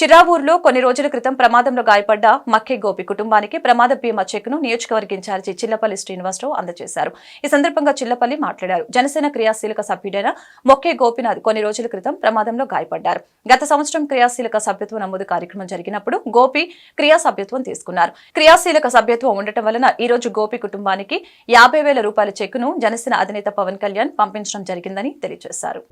చిరావూరులో కొన్ని రోజుల క్రితం ప్రమాదంలో గాయపడ్డ మక్కే గోపి కుటుంబానికి ప్రమాద బీమా చెక్ను నియోజకవర్గ ఇన్ఛార్జి చిల్లపల్లి శ్రీనివాసరావు అందజేశారు. ఈ సందర్భంగా చిల్లపల్లి మాట్లాడారు. జనసేన క్రియాశీలక సభ్యుడైన మొక్కే గోపినాథ్ కొన్ని రోజుల క్రితం ప్రమాదంలో గాయపడ్డారు. గత సంవత్సరం క్రియాశీలక సభ్యత్వ నమోదు కార్యక్రమం జరిగినప్పుడు గోపి క్రియా సభ్యత్వం తీసుకున్నారు. క్రియాశీలక సభ్యత్వం ఉండటం వలన ఈ రోజు గోపి కుటుంబానికి యాభై వేల రూపాయల చెక్కును జనసేన అధినేత పవన్ కళ్యాణ్ పంపించడం జరిగిందని తెలియజేశారు.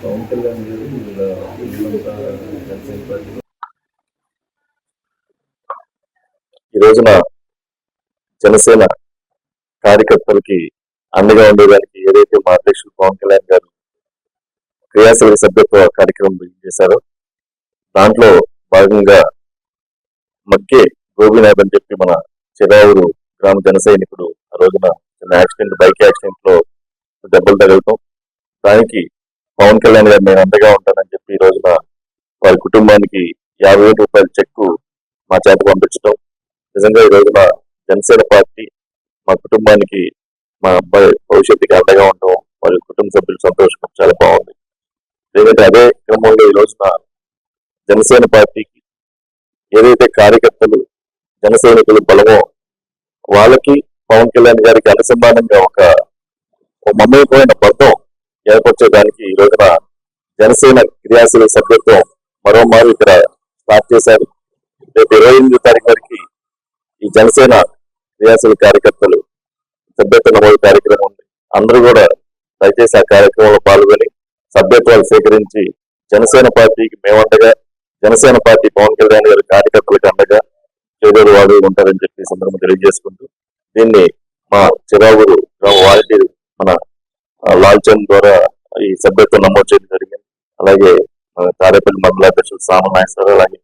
పవన్ కళ్యాణ్ గారు జనసేన పార్టీ ఈ రోజున జనసేన కార్యకర్తలకి అండగా ఉండేదానికి ఏదైతే మా పవన్ కళ్యాణ్ గారు క్రియాశీలక సభ్యత్వ కార్యక్రమం చేశారు. దాంట్లో భాగంగా మక్కే గోపీనాథ్ అని చెప్పి మన చిరావురు గ్రామ జన సైనికుడు ఆ రోజున చిన్న యాక్సిడెంట్ బైక్ యాక్సిడెంట్లో దెబ్బలు తగలటం. దానికి పవన్ కళ్యాణ్ గారు నేను అండగా ఉంటానని చెప్పి ఈ రోజున వారి కుటుంబానికి యాభై వేల రూపాయల చెక్కు మా చేత పంపించడం నిజంగా ఈ రోజున జనసేన పార్టీ మా కుటుంబానికి మా అబ్బాయి భవిష్యత్తుకి అండగా ఉండడం వారి కుటుంబ సభ్యులు సంతోషం చాలా బాగుంది. లేదంటే అదే క్రమంలో ఈ రోజున జనసేన పార్టీకి ఏదైతే కార్యకర్తలు జన సైనికులు బలమో వాళ్ళకి పవన్ కళ్యాణ్ గారికి అనుసంధానంగా ఒక ఒక మమ్మకమైన బంధం ఏర్పరచేదానికి ఈ రోజున జనసేన క్రియాశీల సభ్యత్వం మరోమారు ఇక్కడ స్టార్ట్ చేశారు. రేపు ఇరవై ఎనిమిది తారీఖు వరకు ఈ జనసేన క్రియాశీల కార్యకర్తలు సభ్యత్వ నమోదు కార్యక్రమం ఉంది. అందరూ కూడా దయచేసి ఆ కార్యక్రమంలో సభ్యత్వాలు సేకరించి జనసేన పార్టీకి మేమండగా జనసేన పార్టీ పవన్ కళ్యాణ్ గారి కార్యకర్తలకు అండగా చేదోడు వాడు ఉంటారని చెప్పి సందర్భం తెలియజేసుకుంటూ దీన్ని మా చిరావూరు గ్రామ వాలంటీర్ మన లాల్చంద్ ద్వారా ఈ సభ్యత్వం నమోదు చేయడం జరిగింది. అలాగే మన తాడేపల్లి మండలాధ్యక్షులు సామనాయస్తారు అలాగే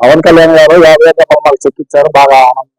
పవన్ కళ్యాణ్ గారు యాభై రూపాయలు మాకు బాగా ఆనందం